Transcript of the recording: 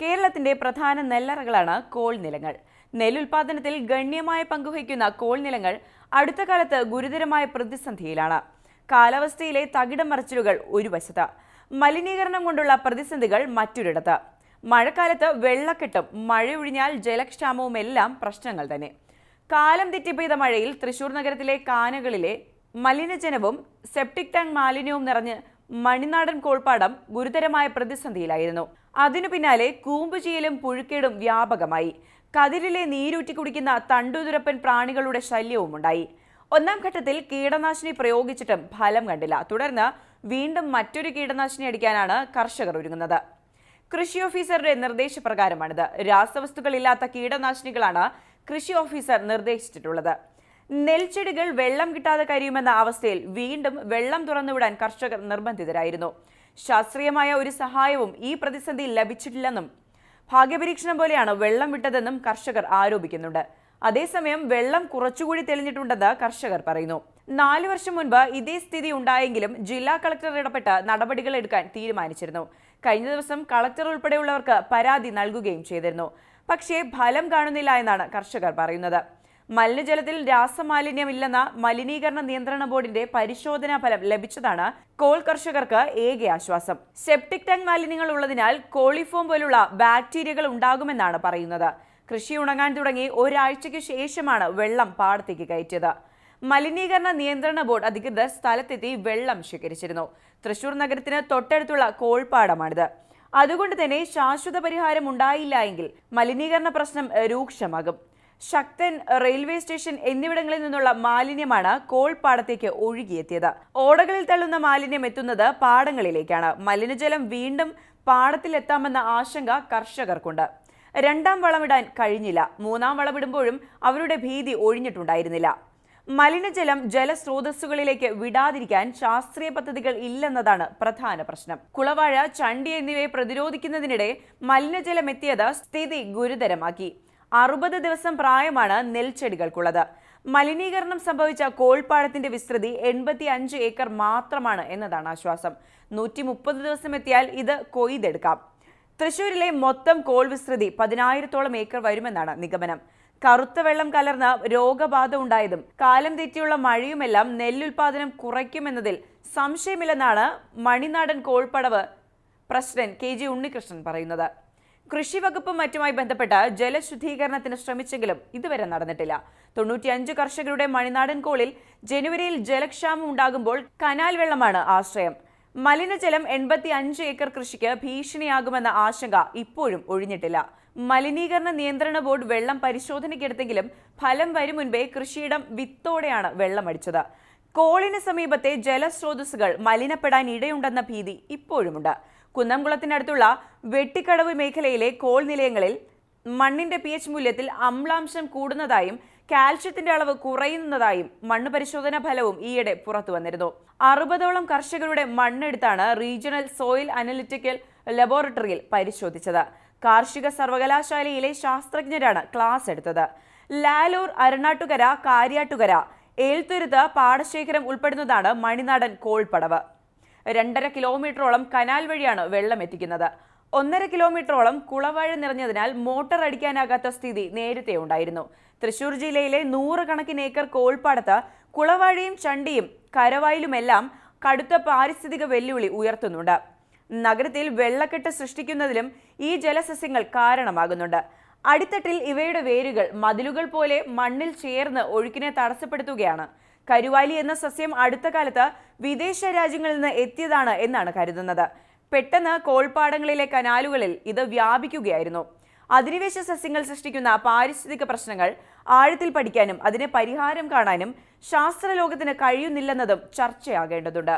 കേരളത്തിന്റെ പ്രധാന നെല്ലറകളാണ് കോൾ നിലങ്ങൾ. നെല്ലുൽപാദനത്തിൽ ഗണ്യമായ പങ്കുവഹിക്കുന്ന കോൾ നിലങ്ങൾ അടുത്ത കാലത്ത് ഗുരുതരമായ പ്രതിസന്ധിയിലാണ്. കാലാവസ്ഥയിലെ തകിടം മറിച്ചിലുകൾ ഒരു വശത്ത്. മലിനീകരണം കൊണ്ടുള്ള പ്രതിസന്ധികൾ മറ്റൊരിടത്ത്. മഴക്കാലത്ത് വെള്ളക്കെട്ടും മഴയൊഴിഞ്ഞാൽ ജലക്ഷാമവും എല്ലാം പ്രശ്നങ്ങൾ തന്നെ. കാലം തെറ്റി പെയ്ത മഴയിൽ തൃശൂർ നഗരത്തിലെ കാനകളിലെ മലിനജനവും സെപ്റ്റിക് ടാങ്ക് മാലിന്യവും നിറഞ്ഞ് മണിനാടൻ കോൾപ്പാടം ഗുരുതരമായ പ്രതിസന്ധിയിലായിരുന്നു. അതിനു പിന്നാലെ കൂമ്പുചീലും പുഴുക്കേടും വ്യാപകമായി. കതിരിലെ നീരൂറ്റി കുടിക്കുന്ന തണ്ടുതുരപ്പൻ പ്രാണികളുടെ ശല്യവും ഉണ്ടായി ഒന്നാം ഘട്ടത്തിൽ കീടനാശിനി പ്രയോഗിച്ചിട്ടും ഫലം കണ്ടില്ല. തുടർന്ന് വീണ്ടും മറ്റൊരു കീടനാശിനി അടിക്കാനാണ് കർഷകർ ഒരുങ്ങുന്നത്. കൃഷി ഓഫീസറുടെ നിർദ്ദേശപ്രകാരമാണിത്. രാസവസ്തുക്കളില്ലാത്ത കീടനാശിനികളാണ് കൃഷി ഓഫീസർ നിർദ്ദേശിച്ചിട്ടുള്ളത്. നെൽച്ചെടികൾ വെള്ളം കിട്ടാതെ കരിയുമെന്ന അവസ്ഥയിൽ വീണ്ടും വെള്ളം തുറന്നുവിടാൻ കർഷകർ നിർബന്ധിതരായിരുന്നു. ശാസ്ത്രീയമായ ഒരു സഹായവും ഈ പ്രതിസന്ധി ലഭിച്ചിട്ടില്ലെന്നും ഭാഗ്യപരീക്ഷണം പോലെയാണ് വെള്ളം വിട്ടതെന്നും കർഷകർ ആരോപിക്കുന്നുണ്ട്. അതേസമയം വെള്ളം കുറച്ചുകൂടി തെളിഞ്ഞിട്ടുണ്ടെന്ന് കർഷകർ പറയുന്നു. നാലു വർഷം മുൻപ് ഇതേ സ്ഥിതി ഉണ്ടായെങ്കിലും ജില്ലാ കളക്ടർ ഇടപെട്ട് നടപടികൾ എടുക്കാൻ തീരുമാനിച്ചിരുന്നു. കഴിഞ്ഞ ദിവസം കളക്ടർ ഉൾപ്പെടെയുള്ളവർക്ക് പരാതി നൽകുകയും ചെയ്തിരുന്നു. പക്ഷേ ഫലം കാണുന്നില്ല എന്നാണ് കർഷകർ പറയുന്നത്. മലിനജലത്തിൽ രാസമാലിന്യമില്ലെന്ന മലിനീകരണ നിയന്ത്രണ ബോർഡിന്റെ പരിശോധനാ ഫലം ലഭിച്ചതാണ് കോൾ കർഷകർക്ക് ഏക ആശ്വാസം. സെപ്റ്റിക് ടാങ്ക് മാലിന്യങ്ങൾ ഉള്ളതിനാൽ കോളിഫോം പോലുള്ള ബാക്ടീരിയകൾ ഉണ്ടാകുമെന്നാണ് പറയുന്നത്. കൃഷി ഉണങ്ങാൻ തുടങ്ങി ഒരാഴ്ചയ്ക്ക് ശേഷമാണ് വെള്ളം പാടത്തേക്ക് കയറ്റിയത്. മലിനീകരണ നിയന്ത്രണ ബോർഡ് അധികൃതർ സ്ഥലത്തെത്തി വെള്ളം ശേഖരിച്ചിരുന്നു. തൃശൂർ നഗരത്തിന് തൊട്ടടുത്തുള്ള കോൾപ്പാടമാണിത്. അതുകൊണ്ട് തന്നെ ശാശ്വത പരിഹാരം ഉണ്ടായില്ല എങ്കിൽ മലിനീകരണ പ്രശ്നം രൂക്ഷമാകും. ശക്തൻ റെയിൽവേ സ്റ്റേഷൻ എന്നിവിടങ്ങളിൽ നിന്നുള്ള മാലിന്യമാണ് കോൾ പാടത്തേക്ക് ഒഴുകിയെത്തിയത്. ഓടകളിൽ തള്ളുന്ന മാലിന്യം എത്തുന്നത് പാടങ്ങളിലേക്കാണ്. മലിനജലം വീണ്ടും പാടത്തിലെത്താമെന്ന ആശങ്ക കർഷകർക്കുണ്ട്. രണ്ടാം വളമിടാൻ കഴിഞ്ഞില്ല. മൂന്നാം വളമിടുമ്പോഴും അവരുടെ ഭീതി ഒഴിഞ്ഞിട്ടുണ്ടായിരുന്നില്ല. മലിനജലം ജലസ്രോതസ്സുകളിലേക്ക് വിടാതിരിക്കാൻ ശാസ്ത്രീയ പദ്ധതികൾ ഇല്ലെന്നതാണ് പ്രധാന പ്രശ്നം. കുളവാഴ ചണ്ടി എന്നിവയെ പ്രതിരോധിക്കുന്നതിനിടെ മലിനജലം എത്തിയത് സ്ഥിതി ഗുരുതരമാക്കി. അറുപത് ദിവസം പ്രായമാണ് നെൽച്ചെടികൾക്കുള്ളത്. മലിനീകരണം സംഭവിച്ച കോൾപ്പാടത്തിന്റെ വിസ്തൃതി എൺപത്തി അഞ്ച് ഏക്കർ മാത്രമാണ് എന്നതാണ് ആശ്വാസം. നൂറ്റി മുപ്പത് ദിവസം എത്തിയാൽ ഇത് കൊയ്തെടുക്കാം. തൃശൂരിലെ മൊത്തം കോൾ വിസ്തൃതി പതിനായിരത്തോളം ഏക്കർ വരുമെന്നാണ് നിഗമനം. കറുത്ത വെള്ളം കലർന്ന രോഗബാധ ഉണ്ടായതും കാലം തെറ്റിയുള്ള മഴയുമെല്ലാം നെല്ലുൽപാദനം കുറയ്ക്കുമെന്നതിൽ സംശയമില്ലെന്നാണ് മണിനാടൻ കോൾപ്പടവ് പ്രസിഡന്റ് കെ ജി ഉണ്ണികൃഷ്ണൻ പറയുന്നത്. കൃഷി വകുപ്പും മറ്റുമായി ബന്ധപ്പെട്ട് ജലശുദ്ധീകരണത്തിന് ശ്രമിച്ചെങ്കിലും ഇതുവരെ നടന്നിട്ടില്ല. തൊണ്ണൂറ്റിയഞ്ച് കർഷകരുടെ മണിനാടൻ കോളിൽ ജനുവരിയിൽ ജലക്ഷാമം ഉണ്ടാകുമ്പോൾ കനാൽ വെള്ളമാണ് ആശ്രയം. മലിനജലം എൺപത്തി അഞ്ച് ഏക്കർ കൃഷിക്ക് ഭീഷണിയാകുമെന്ന ആശങ്ക ഇപ്പോഴും ഒഴിഞ്ഞിട്ടില്ല. മലിനീകരണ നിയന്ത്രണ ബോർഡ് വെള്ളം പരിശോധനയ്ക്കെടുത്തെങ്കിലും ഫലം വരും മുൻപേ കൃഷിയിടം വിത്തോടെയാണ് വെള്ളമടിച്ചത്. കോളിന് സമീപത്തെ ജലസ്രോതസ്സുകൾ മലിനപ്പെടാൻ ഇടയുണ്ടെന്ന ഭീതി ഇപ്പോഴുമുണ്ട്. കുന്നംകുളത്തിനടുത്തുള്ള വെട്ടിക്കടവ് മേഖലയിലെ കോൾ നിലയങ്ങളിൽ മണ്ണിന്റെ പി എച്ച് മൂല്യത്തിൽ അമ്ലാംശം കൂടുന്നതായും കാൽഷ്യത്തിന്റെ അളവ് കുറയുന്നതായും മണ്ണ് പരിശോധനാ ഫലവും ഈയിടെ പുറത്തു വന്നിരുന്നു. അറുപതോളം കർഷകരുടെ മണ്ണെടുത്താണ് റീജിയണൽ സോയിൽ അനലിറ്റിക്കൽ ലബോറട്ടറിയിൽ പരിശോധിച്ചത്. കാർഷിക സർവകലാശാലയിലെ ശാസ്ത്രജ്ഞരാണ് ക്ലാസ് എടുത്തത്. ലാലൂർ അരണാട്ടുകര കാര്യാട്ടുകര ഏൽത്തുരുത്ത് പാടശേഖരം ഉൾപ്പെടുന്നതാണ് മണിനാടൻ കോൾപ്പടവ് രണ്ടര കിലോമീറ്ററോളം കനാൽ വഴിയാണ് വെള്ളം എത്തിക്കുന്നത്. ഒന്നര കിലോമീറ്ററോളം കുളവാഴ നിറഞ്ഞതിനാൽ മോട്ടർ അടിക്കാനാകാത്ത സ്ഥിതി നേരത്തെ ഉണ്ടായിരുന്നു. തൃശൂർ ജില്ലയിലെ നൂറുകണക്കിന് ഏക്കർ കോൾപ്പാടത്ത് കുളവാഴയും ചണ്ടിയും കരവായിലുമെല്ലാം കടുത്ത പാരിസ്ഥിതിക വെല്ലുവിളി ഉയർത്തുന്നുണ്ട്. നഗരത്തിൽ വെള്ളക്കെട്ട് സൃഷ്ടിക്കുന്നതിലും ഈ ജലസസ്യങ്ങൾ കാരണമാകുന്നുണ്ട്. അടിത്തട്ടിൽ ഇവയുടെ വേരുകൾ മതിലുകൾ പോലെ മണ്ണിൽ ചേർന്ന് ഒഴുക്കിനെ തടസ്സപ്പെടുത്തുകയാണ്. കരുവാലി എന്ന സസ്യം അടുത്ത കാലത്ത് വിദേശ രാജ്യങ്ങളിൽ നിന്ന് എത്തിയതാണ് എന്നാണ് കരുതുന്നത്. പെട്ടെന്ന് കോൾപ്പാടങ്ങളിലെ കനാലുകളിൽ ഇത് വ്യാപിക്കുകയായിരുന്നു. അധിനിവേശ സസ്യങ്ങൾ സൃഷ്ടിക്കുന്ന പാരിസ്ഥിതിക പ്രശ്നങ്ങൾ ആഴത്തിൽ പഠിക്കാനും അതിന് പരിഹാരം കാണാനും ശാസ്ത്രലോകത്തിന് കഴിയുന്നില്ലെന്നതും ചർച്ചയാകേണ്ടതുണ്ട്.